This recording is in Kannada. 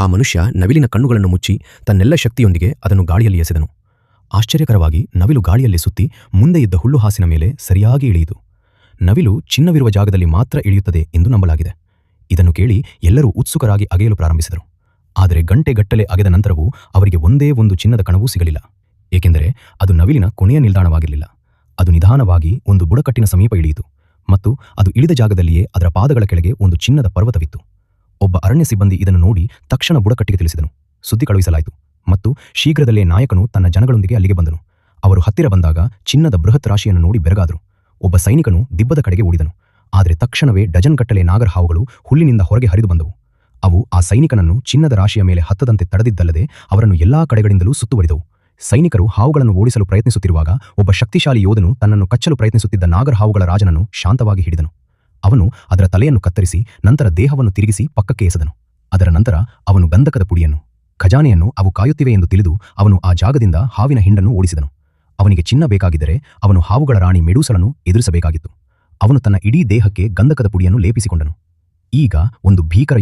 ಆ ಮನುಷ್ಯ ನವಿಲಿನ ಕಣ್ಣುಗಳನ್ನು ಮುಚ್ಚಿ ತನ್ನೆಲ್ಲ ಶಕ್ತಿಯೊಂದಿಗೆ ಅದನ್ನು ಗಾಳಿಯಲ್ಲಿ ಎಸೆದನು. ಆಶ್ಚರ್ಯಕರವಾಗಿ ನವಿಲು ಗಾಳಿಯಲ್ಲಿ ಸುತ್ತಿ ಮುಂದೆ ಇದ್ದ ಹುಲ್ಲುಹಾಸಿನ ಮೇಲೆ ಸರಿಯಾಗಿ ಇಳಿಯಿತು. ನವಿಲು ಚಿನ್ನವಿರುವ ಜಾಗದಲ್ಲಿ ಮಾತ್ರ ಇಳಿಯುತ್ತದೆ ಎಂದು ನಂಬಲಾಗಿದೆ. ಇದನ್ನು ಕೇಳಿ ಎಲ್ಲರೂ ಉತ್ಸುಕರಾಗಿ ಅಗೆಯಲು ಪ್ರಾರಂಭಿಸಿದರು. ಆದರೆ ಗಂಟೆಗಟ್ಟಲೆ ಅಗೆದ ನಂತರವೂ ಅವರಿಗೆ ಒಂದೇ ಒಂದು ಚಿನ್ನದ ಕಣವೂ ಸಿಗಲಿಲ್ಲ. ಏಕೆಂದರೆ ಅದು ನವಿಲಿನ ಕೊನೆಯ ನಿಲ್ದಾಣವಾಗಿರಲಿಲ್ಲ. ಅದು ನಿಧಾನವಾಗಿ ಒಂದು ಬುಡಕಟ್ಟಿನ ಸಮೀಪ ಇಳಿಯಿತು. ಮತ್ತು ಅದು ಇಳಿದ ಜಾಗದಲ್ಲಿಯೇ ಅದರ ಪಾದಗಳ ಕೆಳಗೆ ಒಂದು ಚಿನ್ನದ ಪರ್ವತವಿತ್ತು. ಒಬ್ಬ ಅರಣ್ಯ ಸಿಬ್ಬಂದಿ ಇದನ್ನು ನೋಡಿ ತಕ್ಷಣ ಬುಡಕಟ್ಟಿಗೆ ತಿಳಿಸಿದನು. ಸುದ್ದಿ ಕಳುಹಿಸಲಾಯಿತು ಮತ್ತು ಶೀಘ್ರದಲ್ಲೇ ನಾಯಕನು ತನ್ನ ಜನಗಳೊಂದಿಗೆ ಅಲ್ಲಿಗೆ ಬಂದನು. ಅವರು ಹತ್ತಿರ ಬಂದಾಗ ಚಿನ್ನದ ಬೃಹತ್ ರಾಶಿಯನ್ನು ನೋಡಿ ಬೆರಗಾದರು. ಒಬ್ಬ ಸೈನಿಕನು ದಿಬ್ಬದ ಕಡೆಗೆ ಓಡಿದನು. ಆದರೆ ತಕ್ಷಣವೇ ಡಜನ್ ಕಟ್ಟಲೆ ನಾಗರ ಹಾವುಗಳು ಹುಲ್ಲಿನಿಂದ ಹೊರಗೆ ಹರಿದು ಬಂದವು. ಅವು ಆ ಸೈನಿಕನನ್ನು ಚಿನ್ನದ ರಾಶಿಯ ಮೇಲೆ ಹತ್ತದಂತೆ ತಡೆದಿದ್ದಲ್ಲದೆ ಅವರನ್ನು ಎಲ್ಲಾ ಕಡೆಗಳಿಂದಲೂ ಸುತ್ತುವರಿದವು. ಸೈನಿಕರು ಹಾವುಗಳನ್ನು ಓಡಿಸಲು ಪ್ರಯತ್ನಿಸುತ್ತಿರುವಾಗ ಒಬ್ಬ ಶಕ್ತಿಶಾಲಿ ಯೋಧನು ತನ್ನನ್ನು ಕಚ್ಚಲು ಪ್ರಯತ್ನಿಸುತ್ತಿದ್ದ ನಾಗರ ಹಾವುಗಳ ರಾಜನನ್ನು ಶಾಂತವಾಗಿ ಹಿಡಿದನು. ಅವನು ಅದರ ತಲೆಯನ್ನು ಕತ್ತರಿಸಿ ನಂತರ ದೇಹವನ್ನು ತಿರುಗಿಸಿ ಪಕ್ಕಕ್ಕೆ ಎಸೆದನು. ಅದರ ನಂತರ ಅವನು ಗಂಧಕದ ಪುಡಿಯನ್ನು, ಖಜಾನೆಯನ್ನು ಅವು ಕಾಯುತ್ತಿವೆ ಎಂದು ತಿಳಿದು ಅವನು ಆ ಜಾಗದಿಂದ ಹಾವಿನ ಹಿಂಡನ್ನು ಓಡಿಸಿದನು. ಅವನಿಗೆ ಚಿನ್ನ ಬೇಕಾಗಿದ್ದರೆ ಅವನು ಹಾವುಗಳ ರಾಣಿ ಮೆಡೂಸಲನ್ನು ಎದುರಿಸಬೇಕಾಗಿತ್ತು. ಅವನು ತನ್ನ ಇಡೀ ದೇಹಕ್ಕೆ ಗಂಧಕದ ಪುಡಿಯನ್ನು ಲೇಪಿಸಿಕೊಂಡನು. ಈಗ ಒಂದು ಭೀಕರ